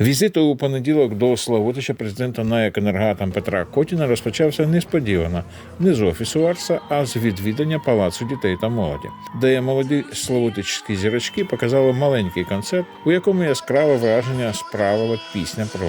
Візит у понеділок до Славутича президента НАЕК «Енергоатом» Петра Котіна розпочався несподівано. Не з офісу Арса, а з відвідання палацу дітей та молоді, де молоді славутичські зірочки показали маленький концерт, у якому яскраве враження справила пісня про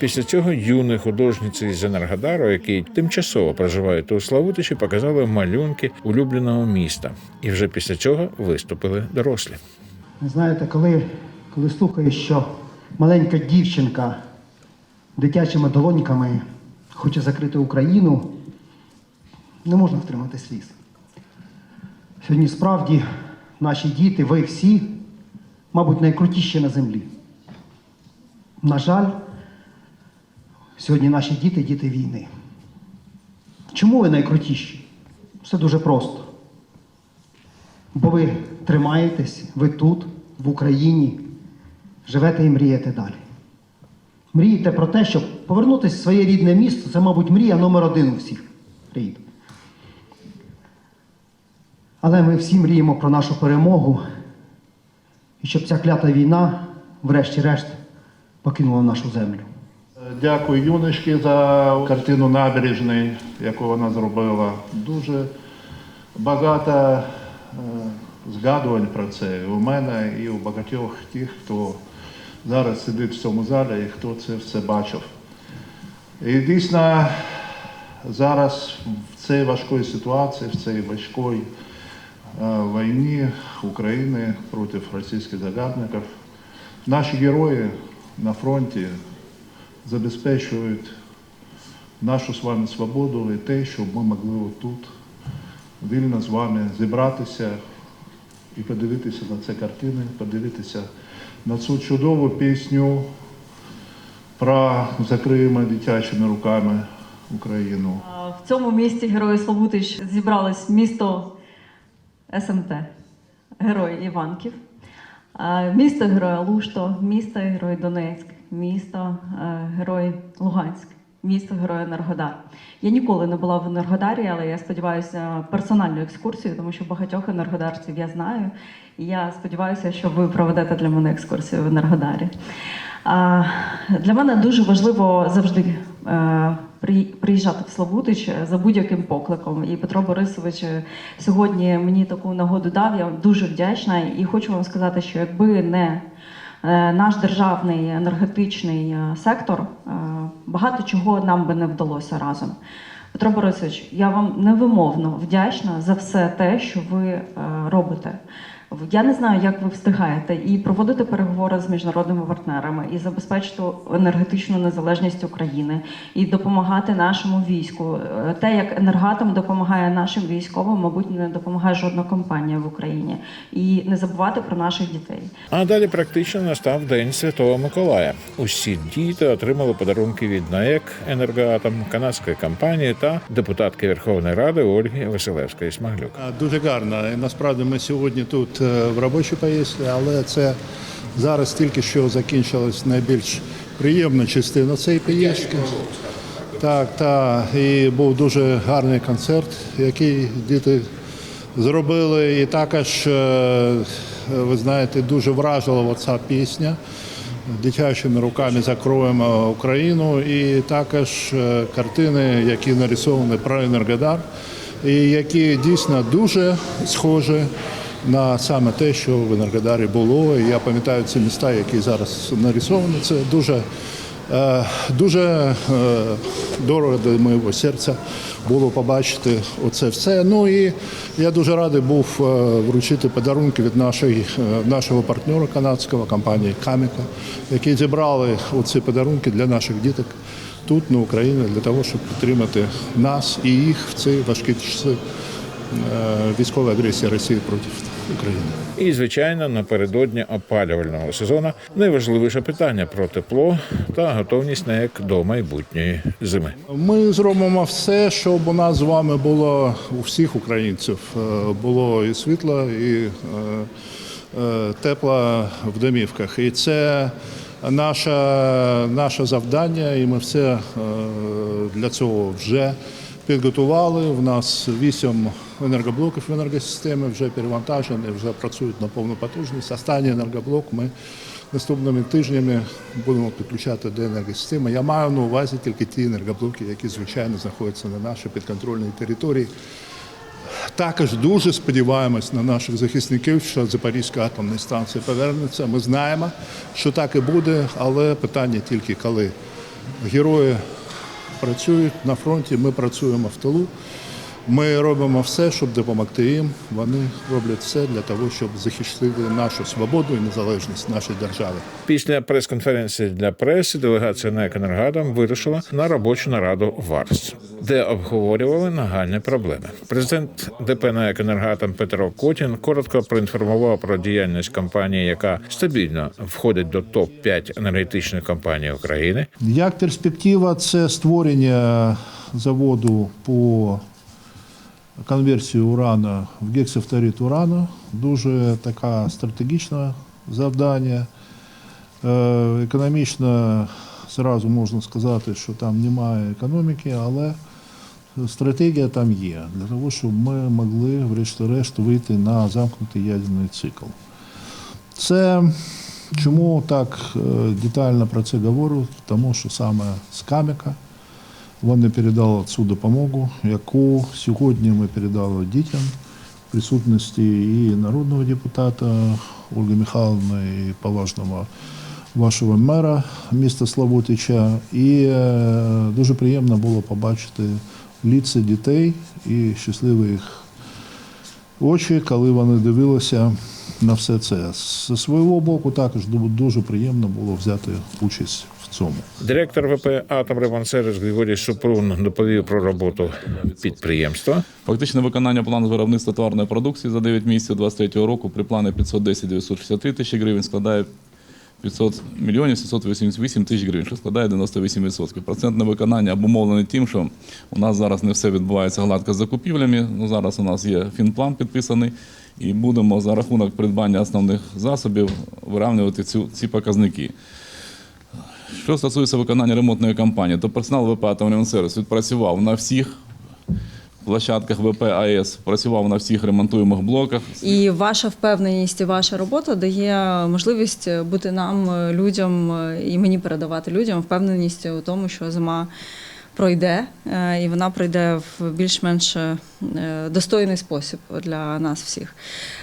після цього юні художниці з Енергодару, які тимчасово проживають у Славутичі, показали малюнки улюбленого міста. І вже після цього виступили дорослі. Ви знаєте, коли, коли слухаєш, що маленька дівчинка дитячими долоньками хоче закрити Україну, не можна втримати сліз. Сьогодні справді наші діти, ви всі, мабуть, найкрутіші на землі. На жаль, сьогодні наші діти діти війни. Чому ви найкрутіші? Все дуже просто. Бо ви тримаєтесь, ви тут, в Україні, живете і мрієте далі. Мрієте про те, щоб повернутися в своє рідне місто, це, мабуть, мрія номер один у всіх. Мріїть. Але ми всі мріємо про нашу перемогу, і щоб ця клята війна, врешті-решт, покинула нашу землю. Дякую юнишки за картину набережний, яку вона зробила. Дуже багато е, згадувань про це у мене і у багатьох тих, хто зараз сидить в цьому залі і хто це все бачив. І дійсно зараз в цій важкій ситуації, в цій важкій е, війні України проти російських загарбників, наші герої на фронті забезпечують нашу з вами свободу і те, щоб ми могли тут вільно з вами зібратися і подивитися на ці картини, подивитися на цю чудову пісню про закриємо дитячими руками Україну. В цьому місті Герої Славутич зібралось місто СМТ, Герой Іванків, місто Герой Алушто, місто Герой Донецьк, місто е, Герой Луганськ, місто Герой Енергодар. Я ніколи не була в Енергодарі, але я сподіваюся персональну екскурсію, тому що багатьох енергодарців я знаю. І я сподіваюся, що ви проведете для мене екскурсію в Енергодарі. А, Для мене дуже важливо завжди е, при- приїжджати в Славутич за будь-яким покликом. І Петро Борисович сьогодні мені таку нагоду дав. Я дуже вдячна і хочу вам сказати, що якби не наш державний енергетичний е, сектор, е, багато чого нам би не вдалося разом. Петро Борисович, я вам невимовно вдячна за все те, що ви е, робите. Я не знаю, як ви встигаєте і проводити переговори з міжнародними партнерами, і забезпечити енергетичну незалежність України, і допомагати нашому війську. Е, Те, як енергатом допомагає нашим військовим, мабуть, не допомагає жодна компанія в Україні. І не забувати про наших дітей. А далі практично настав День Святого Миколая. Усі діти отримали подарунки від НАЕК «Енергоатом», канадської компанії та депутатки Верховної Ради Ольги Василевської Смаглюк. Дуже гарно. І Насправді ми сьогодні тут е, в робочій поїздці, але це зараз тільки що закінчилась найбільш приємна частина цієї поїздки. Так, так. І був дуже гарний концерт, який діти зробили. І також, е, ви знаєте, дуже вражила ця пісня. Дитячими руками закроємо Україну, і також е, картини, які нарисовані про Енергодар, і які дійсно дуже схожі на саме те, що в Енергодарі було. І я пам'ятаю ці міста, які зараз нарисовані. Це дуже, е, дуже е, дорого до моєго серця було побачити оце все. Ну і я дуже радий був е, вручити подарунки від нашої, нашого партнера канадського компанії Каміка, які зібрали оці подарунки для наших діток тут, на Україні, для того, щоб підтримати нас і їх в ці важкі часи е, військової агресії Росії проти України. І, звичайно, напередодні опалювального сезону найважливіше питання про тепло та готовність НАЕК до майбутньої зими. Ми зробимо все, щоб у нас з вами було у всіх українців е, було і світло, і е, е, в домівках. І це наше, наше завдання, і ми все для цього вже підготували. У нас вісім енергоблоків в енергосистемі вже перевантажені, вже працюють на повну потужність. Останній енергоблок ми наступними тижнями будемо підключати до енергосистеми. Я маю на увазі тільки ті енергоблоки, які звичайно знаходяться на нашій підконтрольній території. Також дуже сподіваємось на наших захисників, що Запорізька атомна станція повернеться. Ми знаємо, що так і буде, але питання тільки коли. Герої працюють на фронті, ми працюємо в тилу. Ми робимо все, щоб допомогти їм. Вони роблять все для того, щоб захистити нашу свободу і незалежність нашої держави. Після прес-конференції для преси делегація НАЕК «Енергоатом» вирушила на робочу нараду в Арс, де обговорювали нагальні проблеми. Президент ДП «НАЕК «Енергоатом» Петро Котін коротко проінформував про діяльність компанії, яка стабільно входить до топ 5 енергетичних компаній України. Як перспектива, це створення заводу по конверсії урана в гексафторид урану. Дуже така стратегічне завдання. Е, Економічно зразу можна сказати, що там немає економіки, але стратегія там є для того, щоб ми могли врешті-решт вийти на замкнутий ядерний цикл. Це чому так е, детально про це говорю? Тому що саме з Кам'яка вони передали цю допомогу, яку сьогодні ми передали дітям в присутності і народного депутата Ольги Михайловни, і поважного вашого мера міста Славутича. І е, дуже приємно було побачити ліце дітей і щасливі їх очі, коли вони дивилися на все це. З свого боку також ду- дуже приємно було взяти участь в цьому. Директор ВП «Атомремонтсервіс» Григорій Супрун доповів про роботу підприємства. Фактичне виконання плану з виробництва товарної продукції за 9 місяців 2023 року при плані 510 963 тисячі гривень складає 500 мільйонів 788 тисяч гривень, що складає 98%. Процентне виконання обумовлене тим, що у нас зараз не все відбувається гладко з закупівлями. Ну, зараз у нас є фінплан підписаний, і будемо за рахунок придбання основних засобів вирівнювати ці показники. Що стосується виконання ремонтної кампанії, то персонал ВП «Атомремонтсервіс» відпрацював на всіх площадках ВП АЕС, працював на всіх ремонтуємих блоках. І ваша впевненість і ваша робота дає можливість бути нам, людям, і мені передавати людям впевненість у тому, що зима пройде, е, і вона пройде в більш-менш е, достойний спосіб для нас всіх.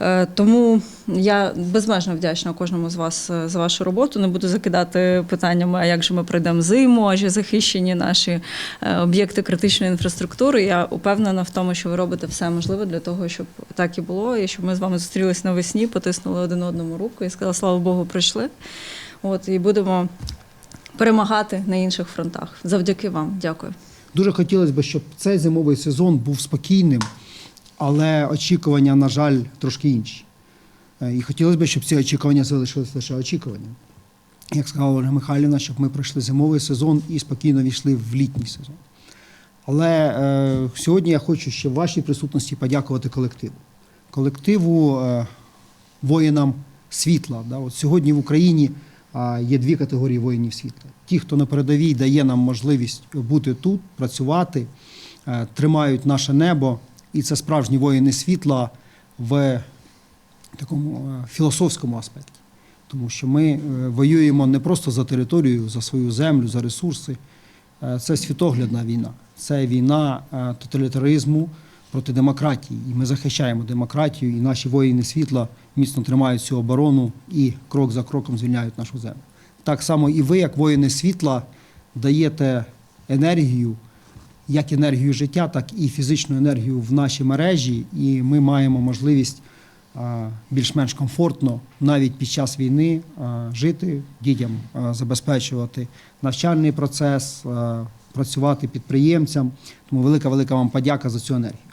Е, Тому я безмежно вдячна кожному з вас за вашу роботу. Не буду закидати питаннями, а як же ми пройдемо зиму, а чи захищені наші об'єкти критичної інфраструктури. Я упевнена в тому, що ви робите все можливе для того, щоб так і було, і щоб ми з вами зустрілись навесні, потиснули один одному руку і сказали, слава Богу, прийшли. От і будемо перемагати на інших фронтах. Завдяки вам. Дякую. Дуже хотілося б, щоб цей зимовий сезон був спокійним, але очікування, на жаль, трошки інші. Е, І хотілося б, щоб ці очікування залишилися лише очікуванням. Як сказала Ольга Михайлівна, щоб ми пройшли зимовий сезон і спокійно війшли в літній сезон. Але е, сьогодні я хочу ще в вашій присутності подякувати колективу. Колективу е, воїнам світла. Да? От сьогодні в Україні є дві категорії воїнів світла. Ті, хто на передовій дає нам можливість бути тут, працювати, е, тримають наше небо, і це справжні воїни світла в такому е, філософському аспекті. Тому що ми е, воюємо не просто за територію, за свою землю, за ресурси. Це світоглядна війна, це війна тоталітаризму проти демократії. І ми захищаємо демократію, і наші воїни світла міцно тримають цю оборону і крок за кроком звільняють нашу землю. Так само і ви, як воїни світла, даєте енергію, як енергію життя, так і фізичну енергію в наші мережі, і ми маємо можливість більш-менш комфортно навіть під час війни жити, дітям забезпечувати навчальний процес, працювати підприємцям. Тому велика велика вам подяка за цю енергію.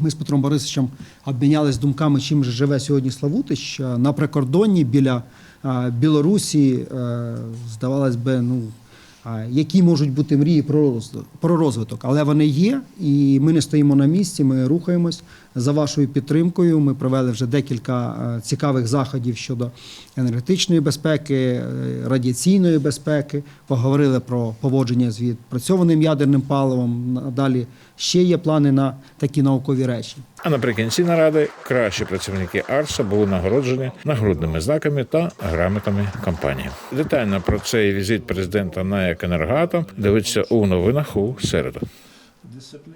Ми з Петром Борисовичем обмінялись думками, чим же живе сьогодні Славутич. Е, На прикордонні біля е, Білорусі, е, здавалось би, ну. Які можуть бути мрії про розвиток, але вони є, і ми не стоїмо на місці, ми рухаємось. За вашою підтримкою. Ми провели вже декілька е, цікавих заходів щодо енергетичної безпеки, е, радіаційної безпеки. Поговорили про поводження з відпрацьованим ядерним паливом. Далі ще є плани на такі наукові речі. А наприкінці наради кращі працівники Арса були нагороджені нагрудними знаками та грамотами компанії. Детально про цей візит президента на Екенергатом дивиться у новинах у середу.